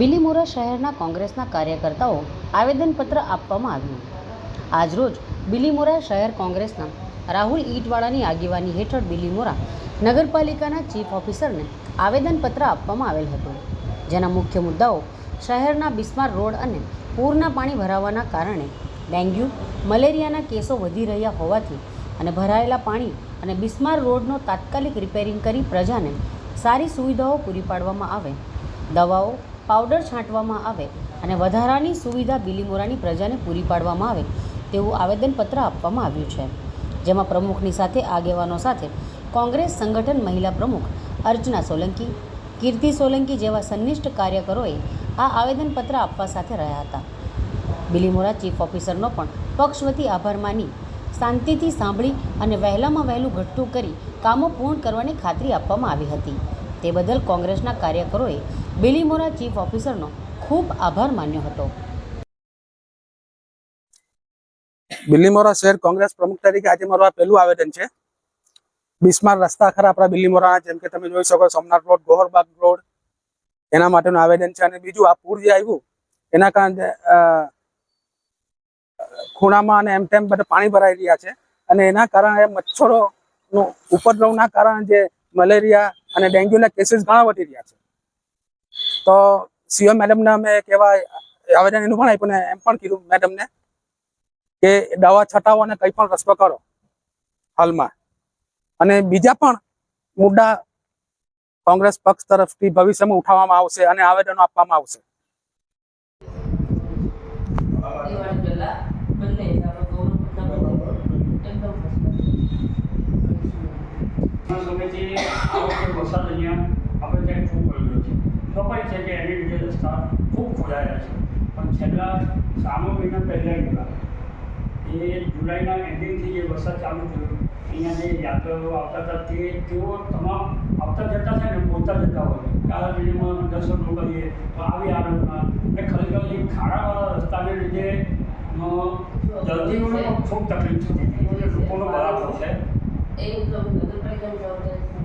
બિલીમોરા શહેરના કોંગ્રેસના કાર્યકર્તાઓ આવેદનપત્ર આપવામાં આવ્યું. આજરોજ બિલીમોરા શહેર કોંગ્રેસના રાહુલ ઈટવાળાની આગેવાની હેઠળ બિલીમોરા નગરપાલિકાના ચીફ ઓફિસરને આવેદનપત્ર આપવામાં આવેલ હતું, જેના મુખ્ય મુદ્દાઓ શહેરના બિસ્માર રોડ અને પૂરના પાણી ભરાવાના કારણે ડેન્ગ્યુ, મલેરિયાના કેસો વધી રહ્યા હોવાથી અને ભરાયેલા પાણી અને બિસ્માર રોડનો તાત્કાલિક રિપેરિંગ કરી પ્રજાને સારી સુવિધાઓ પૂરી પાડવામાં આવે. દવાઓ પાવડર છાંટવામાં આવે અને વધારાની સુવિધા બિલીમોરાની પ્રજાને પૂરી પાડવામાં આવે તેવું આવેદનપત્ર આપવામાં આવ્યું છે. જેમાં પ્રમુખની સાથે આગેવાનો સાથે કોંગ્રેસ સંગઠન મહિલા પ્રમુખ અર્ચના સોલંકી, કીર્તિ સોલંકી જેવા સંનિષ્ઠ કાર્યકરોએ આ આવેદનપત્ર આપવા સાથે રહ્યા હતા. બિલીમોરા ચીફ ઓફિસરનો પણ પક્ષ વતી આભાર માની શાંતિથી સાંભળી અને વહેલામાં વહેલું ઘટ્ટું કરી કામો પૂર્ણ કરવાની ખાતરી આપવામાં આવી હતી. તે બદલ કોંગ્રેસના કાર્યકરોએ બિલીમોરા ચીફ ઓફિસરનો ખૂબ આભાર માન્યો હતો. બિલ્લીમોરા શહેર કોંગ્રેસ પ્રમુખ તરીકે આજે મારું આ પહેલું આવેદન છે. બિસ્માર રસ્તા ખરા આપણા બિલ્લીમોરાના જેમ કે તમે જોઈ શકો સોમનાથ રોડ, ગોહરબાગ રોડ, એના માટેનું આવેદન છે. અને બીજું આ પૂર જે આવ્યું, એના કારણે ખૂણામાં અને એમ તેમ બધા પાણી ભરાઈ રહ્યા છે. અને એના કારણે મચ્છરોનું ઉપદ્રવના કારણે જે મલેરિયા અને ડેન્ગ્યુના કેસીસ ઘણા વધી રહ્યા છે. તો સીએમ મેડમને અમે એક આવેદન એનું પણ આપ્યું ને એમ પણ કીધું મેડમને કે દવા છટાવો અને કંઈ પણ રસ્તો કરો હાલમાં. અને બીજા પણ મુદ્દા કોંગ્રેસ પક્ષ તરફથી ભવિષ્યમાં ઉઠાવવામાં આવશે અને આવેદનો આપવામાં આવશે દિવાળી પહેલા બંને આપણે ગૌરવ એકદમ આ વખતે વરસાદ અહીંયા આપણે ત્યાં ખૂબ પડ્યો છે. ખબર છે કે એની લીધે રસ્તા ખૂબ ખોલાયા છે. પણ છેલ્લા સામો મહિના પહેલાં એ જુલાઈના એન્ડિંગથી જે વરસાદ ચાલુ થયો અહીંયા જે યાત્રાળુઓ આવતા હતા તે તેઓ તમામ આવતા જતા છે ને પહોંચતા જતા હોય. કે બિલ્ડીમાં દર્શન કરીએ તો આવી આનંદમાં. અને ખરેખર એ ખાડાવાળા રસ્તાને લીધે દર્દીઓને પણ ખૂબ તકલીફ થતી હતી. લોકોનો બરાબર છે. જવાબદારી છે.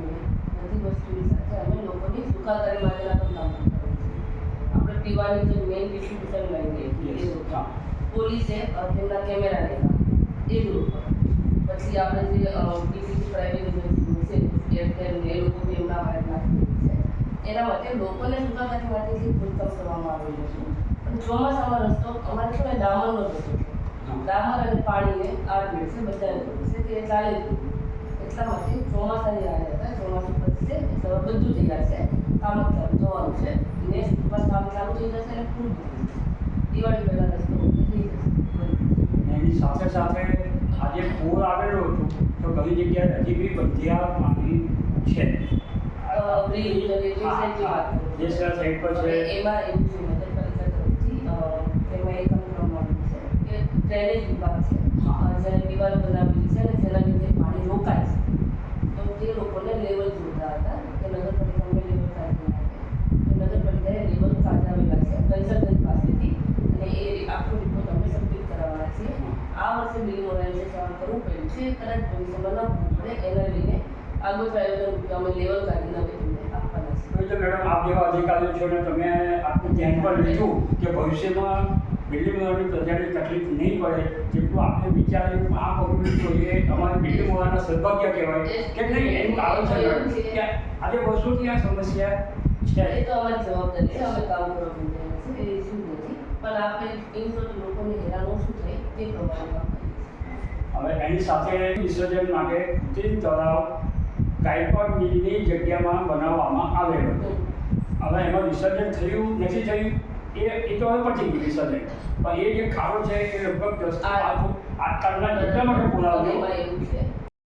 બધી વસ્તુની સાથે અમે લોકોની સુખાકારી માટેના પણ કામ આપણે પીવાની જે મેઇન ડિસ્ટ્રીબ્યુશન લાઈન એ પોલીસે તેમના કેમેરા લેતા એ ગ્રુપ પછી આપણે જે બીજી પ્રાઇવેટ એજન્સી છે એરટેલ એ લોકો બી એમના વાયરના છે. એના માટે લોકોને સુખાકારી માટે જે ખોદકામ કરવામાં આવેલું છે. પણ ચોમાસામાં રસ્તો અમારે શું ડામરનો રસ્તો ડામર અને પાણીને આડ છે બધાને છે કે એ ચાલે નહીં. ચોમાસાની રાહ હતા ચોમાસું પતશે છે બધું તૈયાર છે. કામ જ ચાલુ થવાનું છે. નેક્સ્ટ પર કામ ચાલુ થઈ જશે અને પૂરું થઈ જશે. દિવાળી પહેલાં રસ્તો થઈ જશે. એની સાથે સાથે આજે પૂર આવેલું હતું તો ઘણી જગ્યાએ હજી બી બંધિયા પાણી છે. છું. જે સાઈડ પર છે. એમાં એવું છે નગરપાલિકા તરફથી એમાં એક છે કે ડ્રેનેજ વિભાગ છે. જેને દિવાલ બનાવેલી છે અને જેના લીધે પાણી રોકાય છે તો તે લોકોને લેવલ જોતા હતા કે નગરપાલિકાને લેવલ કાઢી નાખે તો નગરપાલિકાએ લેવલ કાઢાવેલા છે કન્સલ્ટન્ટ પાસેથી અને એ આખો રિપોર્ટ અમે સબમિટ કરાવવાના છીએ આ બિલિંગ ઓર્ગેનાઇઝેશન કરવું પડ્યું છે કદાચ ભવિષ્યમાં ન પડે એના લઈને આગળ આયોજન અમે લેવલ કાઢીને અમે તમને આપવાના છે મેડમ આપ જેવા અધિકારીઓ છો ને તમે આપનું ધ્યાન પર લીધું કે ભવિષ્યમાં બિલ્ડિંગ વાળાની પ્રજાની તકલીફ નહીં પડે જેટલું આપણે વિચાર્યું આ કરવું જોઈએ અમારે બિલ્ડિંગ વાળાના સદભાગ્ય કહેવાય કે નહીં એનું કારણ છે કે આજે વર્ષોથી આ સમસ્યા છે. એ તો અમારી જવાબદારી છે અમે કામ કરવા માંગીએ છીએ એ શું નથી. પણ આપણે ઇન શોર્ટ લોકોને હેરાનો શું થાય તે પ્રમાણે હવે એની સાથે વિસર્જન માટે કૃત્રિમ તળાવ ગાયકવાડ મિલની જગ્યામાં બનાવવામાં આવેલો હવે એમાં વિસર્જન થયું, નથી થયું, એ એ તો હવે પછી વિસર્જન. પણ એ જે ખાડો છે, એ લગભગ દસ આ- જગ્યા માટે બોલાવ્યો